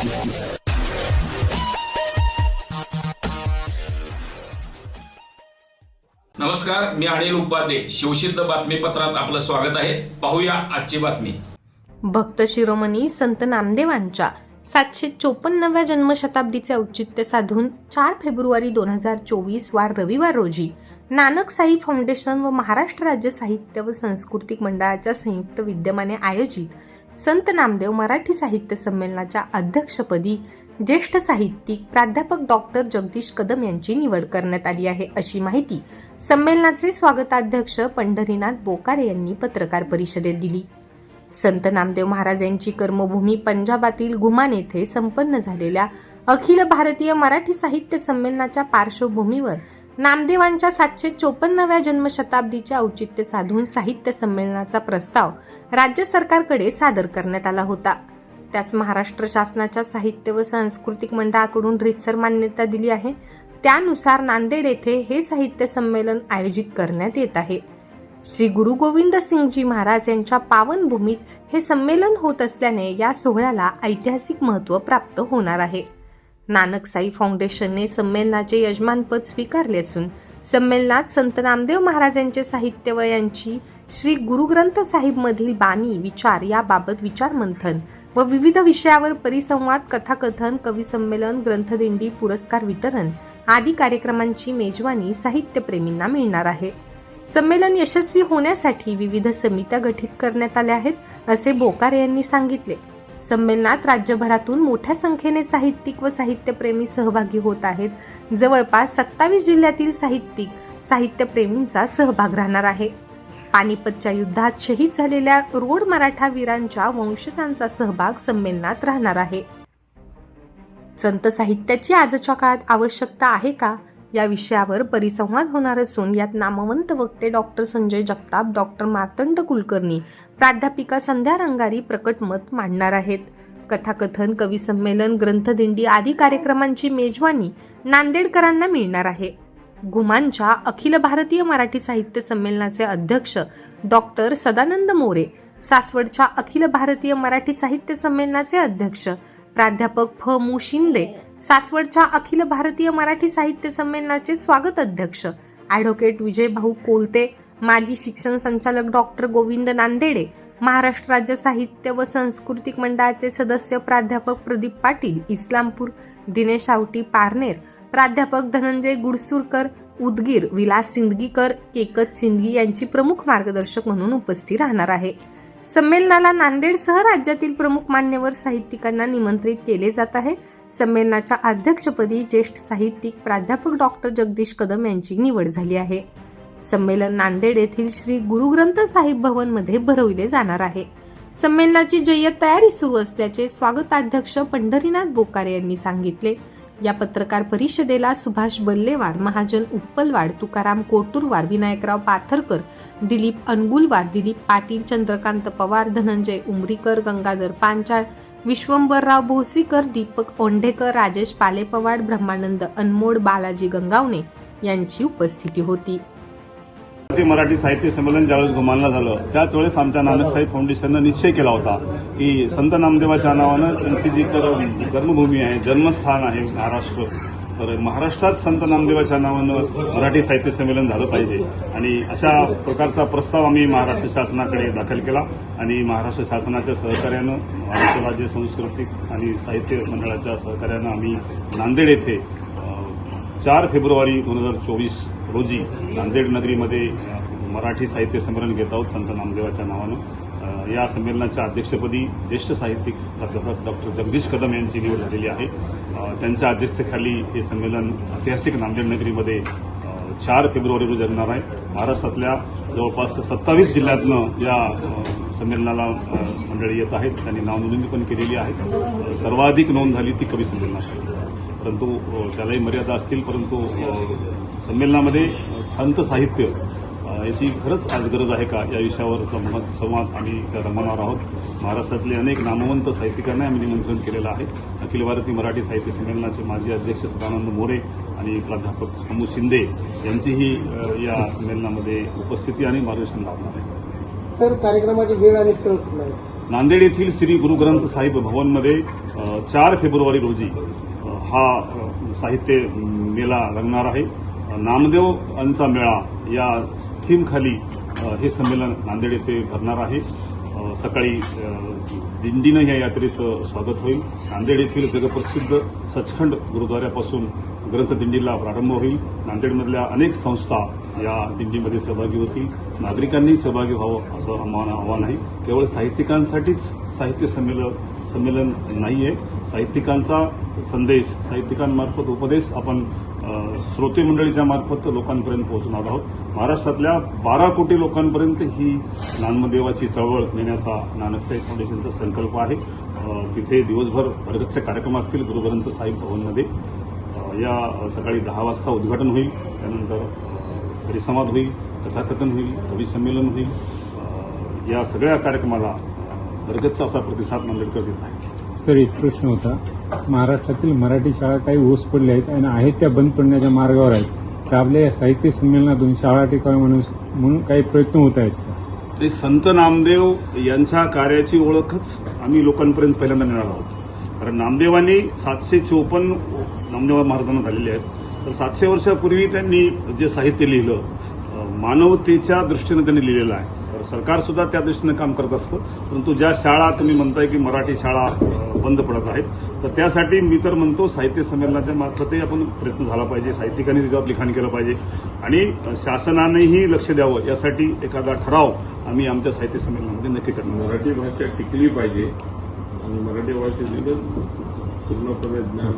नमस्कार मी अनिल उपाध्ये. शिवसिद्ध बातमीपत्रात आपलं स्वागत आहे. पाहूया आजची बातमी. भक्त शिरोमणी संत नामदेवांच्या सातशे चोपन्नव्या जन्मशताब्दीचे औचित्य साधून चार फेब्रुवारी दोन हजार चोवीस वार रविवार रोजी नानक साई फाउंडेशन व महाराष्ट्र राज्य साहित्य व सांस्कृतिक मंडळाच्या संयुक्त विद्यमाने आयोजित संत नामदेव मराठी साहित्य संमेलनाच्या अध्यक्षपदी ज्येष्ठ साहित्यिक प्राध्यापक डॉक्टर जगदीश कदम यांची निवड करण्यात आली आहे. अशी माहिती संमेलनाचे स्वागताध्यक्ष पंढरीनाथ बोकारे यांनी पत्रकार परिषदेत दिली. संत नामदेव महाराज यांची कर्मभूमी पंजाबातील गुमान येथे संपन्न झालेल्या अखिल भारतीय मराठी साहित्य संमेलनाच्या पार्श्वभूमीवर नामदेवांच्या सातशे चोपन्नव्या जन्मशताब्दीचे औचित्य साधून साहित्य संमेलनाचा प्रस्ताव राज्य सरकारकडे सादर करण्यात आला होता. त्यास महाराष्ट्र शासनाच्या साहित्य व सांस्कृतिक मंडळाकडून रीतसर मान्यता दिली आहे. त्यानुसार नांदेड येथे हे साहित्य संमेलन आयोजित करण्यात येत आहे. श्री गुरु गोविंद सिंगजी महाराज यांच्या पावनभूमीत हे संमेलन होत असल्याने या सोहळ्याला ऐतिहासिक महत्त्व प्राप्त होणार आहे. नानक साई फाउंडेशनने संमेलनाचे यजमानपद स्वीकारले असून संमेलनात संत नामदेव महाराज यांचे साहित्य व यांची श्री गुरुग्रंथ साहिबमधील बाणी विचार याबाबत विचारमंथन व विविध विषयावर परिसंवाद कथाकथन कविसंमेलन ग्रंथदिंडी पुरस्कार वितरण आदी कार्यक्रमांची मेजवानी साहित्यप्रेमींना मिळणार आहे. संमेलन यशस्वी होण्यासाठी विविध समित्या गठीत करण्यात आल्या आहेत असे बोकारे यांनी सांगितले. संमेलनात राज्यभरातून मोठ्या संख्येने साहित्यिक व साहित्यप्रेमी सहभागी होत आहेत. जवळपास सत्तावीस जिल्ह्यातील साहित्यिक साहित्यप्रेमींचा सहभाग राहणार आहे. पानिपतच्या युद्धात शहीद झालेल्या रोड मराठा वीरांच्या वंशजांचा सहभाग संमेलनात राहणार आहे. संत साहित्याची आजच्या काळात आवश्यकता आहे का? या विषयावर परिसंवाद होणार असून यात नामवंत वक्ते डॉक्टर संजय जगताप डॉक्टर मार्तंड कुलकर्णी प्राध्यापिका संध्या रंगारी प्रकट मत मांडणार आहेत. कथाकथन कविसंमेलन ग्रंथदिंडी आदी कार्यक्रमांची मेजवानी नांदेडकरांना मिळणार आहे. घुमानच्या अखिल भारतीय मराठी साहित्य संमेलनाचे अध्यक्ष डॉक्टर सदानंद मोरे सासवडच्या अखिल भारतीय मराठी साहित्य संमेलनाचे अध्यक्ष प्राध्यापक फ. मु. शिंदे सासवडच्या अखिल भारतीय मराठी साहित्य संमेलनाचे स्वागत अध्यक्ष. ॲडव्होकेट विजयभाऊ कोलते माजी शिक्षण संचालक डॉक्टर गोविंद नांदेडे महाराष्ट्र राज्य साहित्य व सांस्कृतिक मंडळाचे सदस्य प्राध्यापक प्रदीप पाटील इस्लामपूर दिनेश आवटी पारनेर प्राध्यापक धनंजय गुडसूरकर उदगीर विलास सिंदगीकर केकत सिंदगी यांची प्रमुख मार्गदर्शक म्हणून उपस्थित राहणार आहे. संमेलनाला नांदेडसह राज्यातील प्रमुख मान्यवर साहित्यिकांना निमंत्रित केले जात आहे. संमेलनाच्या अध्यक्षपदी ज्येष्ठ साहित्यिक प्राध्यापक डॉक्टर जगदीश कदम यांची निवड झाली आहे. संमेलन नांदेड येथील श्री गुरुग्रंथ साहिब भवनमध्ये भरविले जाणार आहे. संमेलनाची जय्यत तयारी सुरू असल्याचे स्वागताध्यक्ष पंढरीनाथ बोकारे यांनी सांगितले. या पत्रकार परिषदेला सुभाष बल्लेवार महाजन उप्पलवाड तुकाराम कोटुरवार विनायकराव पाथरकर दिलीप अनगुलवार दिलीप पाटील चंद्रकांत पवार धनंजय उमरीकर गंगाधर पांचाळ विश्वंबरराव भोसीकर दीपक ओंढेकर राजेश पालेपवाड ब्रह्मानंद अनमोड बालाजी गंगावणे यांची उपस्थिती होती. ते मराठी साहित्य संमेलन ज्यावेळेस गुमानला झालं त्याच वेळेस आमच्या नानक साहेब फाउंडेशननं निश्चय केला होता की संत नामदेवाच्या नावानं त्यांची जी कर्मभूमी आहे जन्मस्थान आहे महाराष्ट्र. तर महाराष्ट्रात संत नामदेवाच्या नावानं मराठी साहित्य संमेलन झालं पाहिजे. आणि अशा प्रकारचा प्रस्ताव आम्ही महाराष्ट्र शासनाकडे दाखल केला. आणि महाराष्ट्र शासनाच्या सहकार्यानं महाराष्ट्र राज्य सांस्कृतिक आणि साहित्य मंडळाच्या सहकार्यानं आम्ही नांदेड येथे चार फेब्रुवारी दोन हजार चोवीस रोजी नांदेड नगरीमध्ये मराठी साहित्य संमेलन घेत आहोत संत नामदेवाच्या नावानं. या संमेलनाच्या अध्यक्षपदी ज्येष्ठ साहित्यिक प्राध्यापक डॉक्टर जगदीश कदम यांची निवड झालेली आहे. त्यांच्या अध्यक्षतेखाली हे संमेलन ऐतिहासिक नांदेड नगरीमध्ये चार फेब्रुवारी रोजी जगणार आहे. महाराष्ट्रातल्या जवळपास सत्तावीस जिल्ह्यातनं या संमेलनाला मंडळी येत आहेत. त्यांनी नावनोंदणी पण केलेली आहे. सर्वाधिक नोंद झाली ती कवी संमेलनासाठी परंतु त्यालाही मर्यादा असतील परंतु संमेलनामध्ये संत साहित्य याची खरंच आज गरज आहे का? या विषयावरचा महत् संवाद आम्ही त्या रंगवणार आहोत. महाराष्ट्रातले अनेक नामवंत साहित्यिकांना आम्ही निमंत्रण केलेलं आहे. अखिल भारतीय मराठी साहित्य संमेलनाचे माजी अध्यक्ष सदानंद मोरे आणि प्राध्यापक समू शिंदे यांचीही या संमेलनामध्ये उपस्थिती आणि मार्गदर्शन लाभणार आहे. सर कार्यक्रमाची वेळ आणि नांदेड येथील श्री गुरु ग्रंथ साहिब भवनमध्ये चार फेब्रुवारी रोजी हा साहित्य मेला रंगणार आहे. नामदेव यांचा मेळा या थीमखाली हे संमेलन नांदेड येथे भरणार आहे. सकाळी दिंडीनं या यात्रेचं स्वागत होईल. नांदेड येथील जगप्रसिद्ध सचखंड गुरुद्वाऱ्यापासून ग्रंथदिंडीला प्रारंभ होईल. नांदेडमधल्या अनेक संस्था या दिंडीमध्ये सहभागी होतील. नागरिकांनी सहभागी व्हावं असं आव्हान आव्हान आहे. केवळ साहित्यिकांसाठीच साहित्य संमेलन संमेलन नाही आहे साहित्यिकांचा संदेश साहित्यिकांमार्फत उपदेश आपण श्रोते मंडळीच्या मार्फत लोकांपर्यंत पोहोचणार आहोत. महाराष्ट्रातल्या बारा कोटी लोकांपर्यंत ही नामदेवाची चळवळ नेण्याचा नानकसाई फाउंडेशनचा संकल्प आहे. तिथे दिवसभर बरेचसे कार्यक्रम असतील गुरुग्रंथ साहिब भवनमध्ये. या सकाळी दहा वाजता उद्घाटन होईल. त्यानंतर परिसंवाद होईल कथाकथन होईल कवी संमेलन होईल. या सगळ्या कार्यक्रमाला अ, भरगच्च असा प्रतिसाद नांदेडकर देत आहे सर एक प्रश्न होता. महाराष्ट्रातील मराठी शाळा काही ओस पडल्या आहेत आणि आहेत त्या बंद पडण्याच्या मार्गावर आहेत. तर आपल्या या साहित्य संमेलनातून शाळा टिकावी म्हणून म्हणून काही प्रयत्न होत आहेत ते संत नामदेव यांच्या कार्याची ओळखच आम्ही लोकांपर्यंत पहिल्यांदा नेणार आहोत. कारण नामदेवांनी सातशे चोपन्न नामदेव महाराजांना झालेले आहेत. तर सातशे वर्षापूर्वी त्यांनी जे साहित्य लिहिलं मानवतेच्या दृष्टीनं त्यांनी लिहिलेलं आहे. तर सरकार सुद्धा त्या दृष्टीनं काम करत असतं. परंतु ज्या शाळा तुम्ही म्हणताय की मराठी शाळा बंद पडत आहेत तर त्यासाठी मी तर म्हणतो साहित्य संमेलनाच्या मार्फतही आपण प्रयत्न झाला पाहिजे. साहित्यिकांनी त्याच्यावर लिखाण केलं पाहिजे. आणि शासनानेही लक्ष द्यावं. यासाठी एखादा ठराव आम्ही आमच्या साहित्य संमेलनामध्ये नक्की करणार मराठी भाषा टिकली पाहिजे आणि मराठी भाषेतील पूर्णपणे ज्ञान